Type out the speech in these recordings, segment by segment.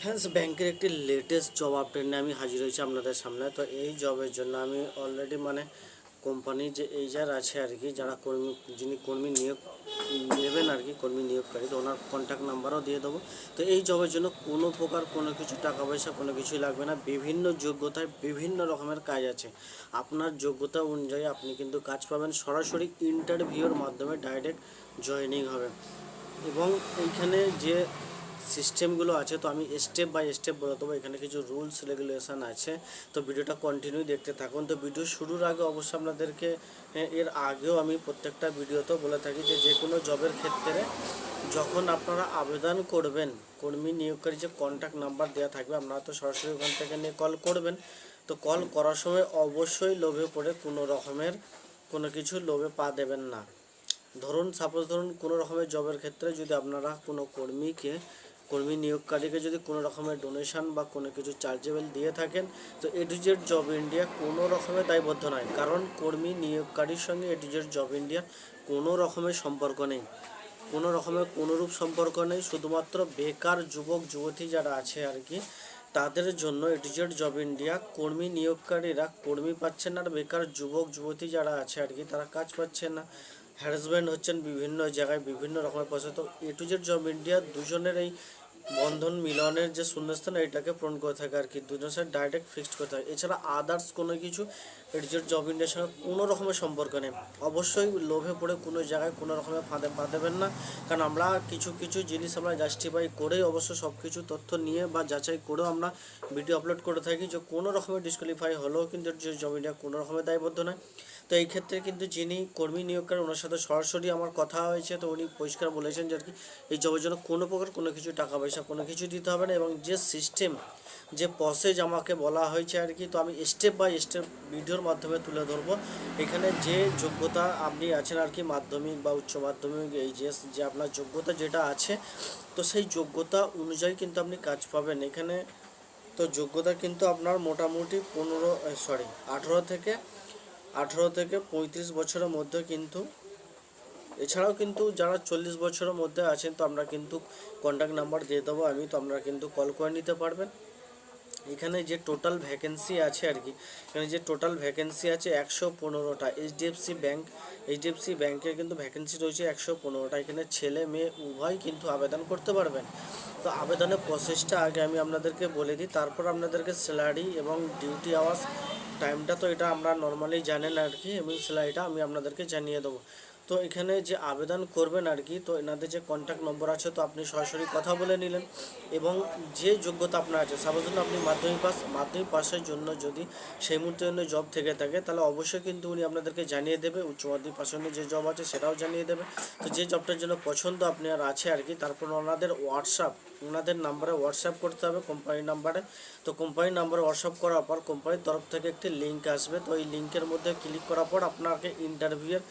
Friends ব্যাংকের একটি latest job update নিয়ে আমি হাজির হয়েছি আপনাদের সামনে। তো এই জবের জন্য আমি অলরেডি মানে কোম্পানি যে এইজার আছে আর কি, যারা কর্মী, যিনি কর্মী নিয়োগ নেবেন আর কি, কর্মী নিয়োগকারী, তো ওনার কন্ট্যাক্ট নাম্বারও দিয়ে দেবো। তো এই জবের জন্য কোনো প্রকার কোনো কিছু টাকা পয়সা, কোনো কিছুই লাগবে না। বিভিন্ন যোগ্যতায় বিভিন্ন রকমের কাজ আছে। আপনার যোগ্যতা অনুযায়ী আপনি কিন্তু কাজ পাবেন। সরাসরি ইন্টারভিউর মাধ্যমে ডাইরেক্ট জয়েনিং হবে। এবং এইখানে যে সিস্টেমগুলো আছে, তো আমি স্টেপ বাই স্টেপ বলে দেবো। এখানে কিছু রুলস রেগুলেশন আছে। তো ভিডিওটা কন্টিনিউ দেখতে থাকুন। তো ভিডিও শুরুর আগে অবশ্যই আপনাদেরকে এর আগেও আমি প্রত্যেকটা ভিডিওতেও বলে থাকি যে যে কোনো জবের ক্ষেত্রে যখন আপনারা আবেদন করবেন, কর্মী নিয়োগকারী যে কন্ট্যাক্ট নাম্বার দেওয়া থাকবে, আপনারা তো সরাসরি ওখান থেকে নিয়ে কল করবেন। তো কল করার সময় অবশ্যই লোভে পড়ে কোনো রকমের কোনো কিছু লোভে পা দেবেন না। ধরুন সাপোজ ধরুন কোনো রকমের জবের ক্ষেত্রে যদি আপনারা কোনো কর্মীকে কর্মী নিয়োগকারীকে যদি কোনো রকমের ডোনেশন বা কোনো কিছু চার্জেবল দিয়ে থাকেন, তো এডিজেড জব ইন্ডিয়া কোনো রকমের দায়বদ্ধ নয়। কারণ কর্মী নিয়োগকারীর সঙ্গে এডিজেড জব ইন্ডিয়ার কোনো রকমের সম্পর্ক নেই। কোনো রকমের কোনোরূপ সম্পর্ক নেই। শুধুমাত্র বেকার যুবক, যুবতী যারা আছে আর কি, তাদের জন্য এডিজেড জব ইন্ডিয়া কর্মী নিয়োগকারীরা কর্মী পাচ্ছেন না। আর বেকার যুবক, যুবতী যারা আছে আর কি, তারা কাজ পাচ্ছে না। হ্যারাসমেন্ট হচ্ছেন বিভিন্ন জায়গায় বিভিন্ন রকমের পয়সা। তো A to Z job India দুজনের এই বন্ধন মিলনের যে শূন্যস্থান এটাকে পূরণ করে থাকে আর কি। দুজন সাথে ডাইরেক্ট ফিক্সড করে থাকে। এছাড়া আদার্স কোনো কিছু এডিজেড জব ইন্ডিয়ার সঙ্গে কোনো রকমের সম্পর্ক নেই। অবশ্যই লোভে পড়ে কোনো জায়গায় কোনো রকমের ফাঁদে পা দেবেন না। কারণ আমরা কিছু কিছু জিনিস আমরা জাস্টিফাই করেই অবশ্য সব কিছু তথ্য নিয়ে বা যাচাই করেও আমরা ভিডিও আপলোড করে থাকি যে কোনো রকমের ডিসকোয়ালিফাই হলেও কিন্তু জব ইন্ডিয়া কোনো রকমের দায়বদ্ধ নয়। তো এই ক্ষেত্রে কিন্তু যিনি কর্মী নিয়োগ করেন ওনার সাথে সরাসরি আমার কথা হয়েছে। তো উনি পরিষ্কার বলেছেন যে আর কি, এই জবের জন্য কোনো প্রকার কোনো কিছু টাকা পয়সা কোনো কিছু দিতে হবে না এবং যে সিস্টেম যে প্রসেস আমাকে বলা হয়েছে আর কি, তো আমি স্টেপ বাই স্টেপ ভিডিওর মাধ্যমে তুলে ধরবো। এখানে যে যোগ্যতা আপনি আছেন আর কি, মাধ্যমিক বা উচ্চ মাধ্যমিক এইচএস যে আপনার যোগ্যতা যেটা আছে, তো সেই যোগ্যতা অনুযায়ী কিন্তু আপনি কাজ পাবেন। এখানে তো যোগ্যতা কিন্তু আপনার মোটামুটি পনেরো সরি আঠেরো থেকে আঠেরো থেকে পঁয়ত্রিশ বছরের মধ্যে কিন্তু, এছাড়াও কিন্তু যারা চল্লিশ বছরের মধ্যে আছেন, তো আমরা কিন্তু কন্ট্যাক্ট নাম্বার দিয়ে দেবো আমি, তো আপনারা কিন্তু কল করে নিতে পারবেন। এখানে যে টোটাল ভ্যাকেন্সি আছে আর কি, এখানে যে টোটাল ভ্যাকেন্সি আছে একশো পনেরোটা এইচডিএফসি ব্যাঙ্ক এইচডিএফসি ব্যাংকের কিন্তু ভ্যাকেন্সি রয়েছে একশো পনেরোটা। এখানে ছেলে মেয়ে উভয় কিন্তু আবেদন করতে পারবেন। তো আবেদনের প্রসেসটা আগে আমি আপনাদেরকে বলে দিই, তারপর আপনাদেরকে স্যালারি এবং ডিউটি আওয়ার্স টাইমটা তো এটা আমরা নর্মালি জানেন আর কি, এবং স্যালারিটা আমি আপনাদেরকে জানিয়ে দেবো। তো এখানে যে আবেদন করবেন আর কি তো এনাদের যে কন্ট্যাক্ট নম্বর আছে, তো আপনি সরাসরি কথা বলে নিলেন। এবং যে যোগ্যতা আপনার আছে সাপোজ ধরুন আপনি মাধ্যমিক পাস মাধ্যমিক পাসের জন্য যদি সেই মুহূর্তে জন্য জব থেকে থাকে, তাহলে অবশ্যই কিন্তু উনি আপনাদেরকে জানিয়ে দেবে, উচ্চ মাধ্যমিক জন্য যে জব আছে সেটাও জানিয়ে দেবে। তো যে জবটার জন্য পছন্দ আপনার আছে আর কি তারপর ওনাদের হোয়াটসঅ্যাপ ওনাদের নাম্বারে হোয়াটসঅ্যাপ করতে হবে কোম্পানির নাম্বারে তো কোম্পানির নাম্বারে হোয়াটসঅ্যাপ করার পর কোম্পানির তরফ থেকে একটি লিঙ্ক আসবে, তো এই লিঙ্কের মধ্যে ক্লিক করার পর আপনাকে ইন্টারভিউয়ের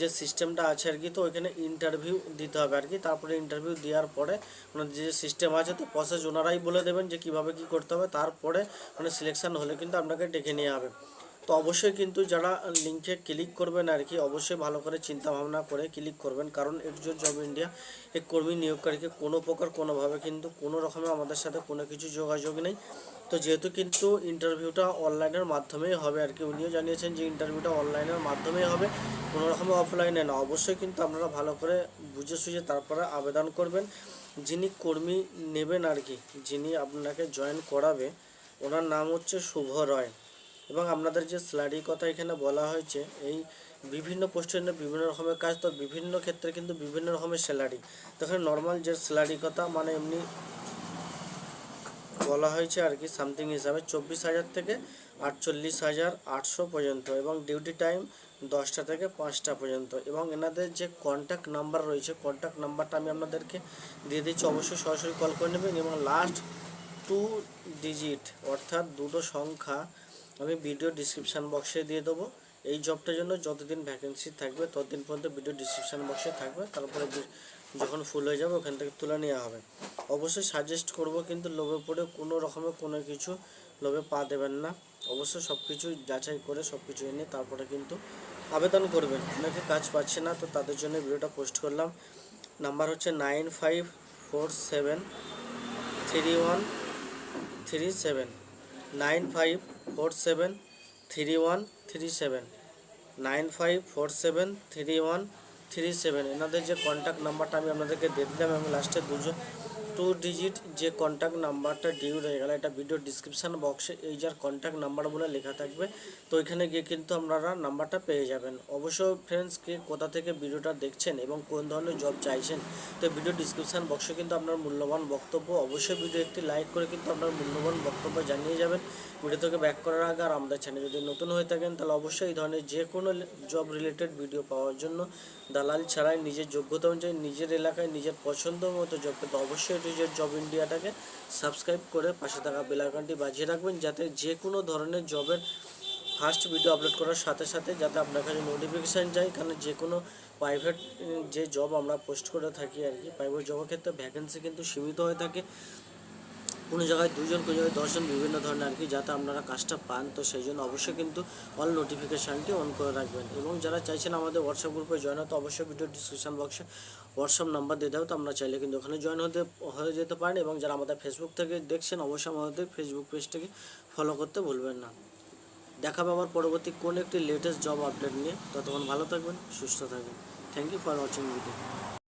যে সিস্টেমটা আছে আর কি, তো ওইখানে ইন্টারভিউ দিতে হবে আর কি। তারপরে ইন্টারভিউ দেওয়ার পরে ওনাদের যে সিস্টেম আছে, তো প্রসেস ওনারাই বলে দেবেন যে কীভাবে কি করতে হবে। তারপরে মানে সিলেকশন হলে কিন্তু আপনাকে ডেকে নিয়ে হবে তো অবশ্যই কিন্তু যারা লিঙ্কে ক্লিক করবেন আর কি, অবশ্যই ভালো করে চিন্তা ভাবনা করে ক্লিক করবেন। কারণ একজন জব ইন্ডিয়া এক কর্মী নিয়োগকারীকে কোনো প্রকার কোনোভাবে কিন্তু কোনো রকমে আমাদের সাথে কোনো কিছু যোগাযোগ নেই। তো যেহেতু কিন্তু ইন্টারভিউটা অনলাইনের মাধ্যমেই হবে আর কি, উনিও জানিয়েছেন যে ইন্টারভিউটা অনলাইনের মাধ্যমেই হবে, কোনো রকমের অফলাইনে না। অবশ্যই কিন্তু আপনারা ভালো করে বুঝে সুঝে তারপরে আবেদন করবেন। যিনি কর্মী নেবেন আর কি, যিনি আপনাকে জয়েন করাবে, ওনার নাম হচ্ছে শুভ রয়। এবং আপনাদের যে স্যালারির কথা এখানে বলা হয়েছে, এই বিভিন্ন পোস্টের বিভিন্ন রকমের কাজ, তো বিভিন্ন ক্ষেত্রে কিন্তু বিভিন্ন রকমের স্যালারি তো এখানে নর্মাল যে স্যালারি কথা মানে এমনি বলা হয়েছে আর কি সামথিং হিসাবে, চব্বিশ হাজার থেকে আটচল্লিশ হাজার আটশো পর্যন্ত এবং ডিউটি টাইম দশটা থেকে পাঁচটা পর্যন্ত এবং এনাদের যে কন্ট্যাক্ট নাম্বার রয়েছে কন্ট্যাক্ট নাম্বারটা আমি আপনাদেরকে দিয়ে দিচ্ছি, অবশ্যই সরাসরি কল করে নেবেন এবং লাস্ট টু ডিজিট অর্থাৎ দুটো সংখ্যা আমি ভিডিও ডিসক্রিপশান বক্সে দিয়ে দেবো। এই জবটার জন্য যতদিন ভ্যাকেন্সি থাকবে, ততদিন পর্যন্ত ভিডিও ডিসক্রিপশান বক্সে থাকবে। তারপরে যখন ফুল হয়ে যাবে, ওখান থেকে তুলে নেওয়া হবে। অবশ্যই সাজেস্ট করব, কিন্তু লোভে পড়ে কোনো রকমের কোনো কিছু লোভে পা দেবেন না। অবশ্যই সব কিছু যাচাই করে সব কিছু এনে তারপরে কিন্তু আবেদন করবেন। অনেকে কাজ পাচ্ছে না, তো তাদের জন্য ভিডিওটা পোস্ট করলাম। নাম্বার হচ্ছে nine five four seven three one three seven nine five four seven three one three seven nine five four seven three one three seven এনাদের যে কন্ট্যাক্ট নাম্বারটা আমি আপনাদেরকে দিয়ে দিলাম আমি লাস্টে দুশো টু ডিজিট যে কন্ট্যাক্ট নাম্বারটা ডিউ রয়ে গেল, এটা ভিডিও ডিসক্রিপশান বক্সে এই যার কন্ট্যাক্ট নাম্বার বলে লেখা থাকবে, তো ওইখানে গিয়ে কিন্তু আপনারা নাম্বারটা পেয়ে যাবেন। অবশ্য ফ্রেন্ডস কে কোথা থেকে ভিডিওটা দেখছেন এবং কোন ধরনের জব চাইছেন, তো ভিডিও ডিসক্রিপশান বক্সে কিন্তু আপনার মূল্যবান বক্তব্য অবশ্যই ভিডিও একটি লাইক করে কিন্তু আপনার মূল্যবান বক্তব্য জানিয়ে যাবেন। ভিডিও থেকে ব্যাক করার আগে আর আমাদের চ্যানেল যদি নতুন হয়ে থাকেন, তাহলে অবশ্যই এই ধরনের যে কোনো জব রিলেটেড ভিডিও পাওয়ার জন্য দালাল ছাড়াই নিজের যোগ্যতা অনুযায়ী নিজের এলাকায় নিজের পছন্দ মতো জব পেতে অবশ্যই নিজের জব ইন্ডিয়াটাকে সাবস্ক্রাইব করে পাশে থাকা বেলাইকনটি বাজিয়ে রাখবেন, যাতে যে কোনো ধরনের জবের ফার্স্ট ভিডিও আপলোড করার সাথে সাথে যাতে আপনার কাছে নোটিফিকেশান যায়। কারণ যে কোনো প্রাইভেট যে জব আমরা পোস্ট করে থাকি আর কি প্রাইভেট জবের ক্ষেত্রে ভ্যাকেন্সি কিন্তু সীমিত হয়ে থাকে। কোনো জায়গায় দুজন কোনো জায়গায় দশজন, বিভিন্ন ধরনের আর কি, যাতে আপনারা কাজটা পান। তো সেই জন্য অবশ্যই কিন্তু অল নোটিফিকেশানটি অন করে রাখবেন। এবং যারা চাইছেন আমাদের হোয়াটসঅ্যাপ গ্রুপে জয়েন হতে অবশ্যই ভিডিও ডিসক্রিপশন বক্সে হোয়াটসঅ্যাপ নাম্বার দিয়ে দেবো তো আমরা চাইলে কিন্তু ওখানে জয়েন হতে, হয়ে যেতে পারেন এবং যারা আমাদের ফেসবুক থেকে দেখছেন, অবশ্যই আমাদের ফেসবুক পেজটাকে ফলো করতে ভুলবেন না। দেখাবে আবার পরবর্তী কোন একটি লেটেস্ট জব আপডেট নিয়ে। ততক্ষণ ভালো থাকবেন, সুস্থ থাকবেন। Thank you for watching video